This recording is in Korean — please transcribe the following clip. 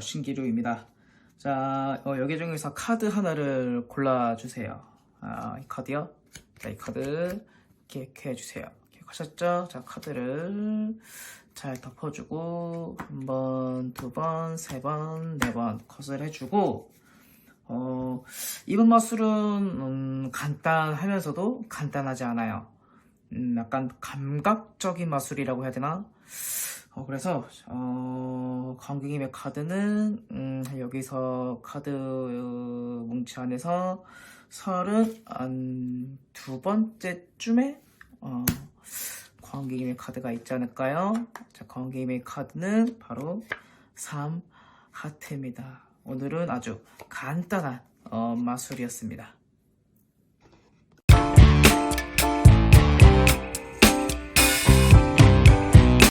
신기루입니다. 자, 어, 여기 중에서 카드 하나를 골라주세요. 아, 이 카드요? 자, 이 카드 이렇게 해주세요. 하셨죠? 자, 카드를 잘 덮어주고 한 번, 두 번, 세 번, 네 번 컷을 해주고 어, 이번 마술은 음, 간단하면서도 간단하지 않아요. 음, 약간 감각적인 마술이라고 해야 되나? 어, 그래서 어, 관객님의 카드는 음, 여기서 카드 어, 뭉치 안에서 서른 두 번째 쯤에 어, 관객님의 카드가 있지 않을까요? 자, 관객님의 카드는 바로 3 하트입니다. 오늘은 아주 간단한 어, 마술이었습니다.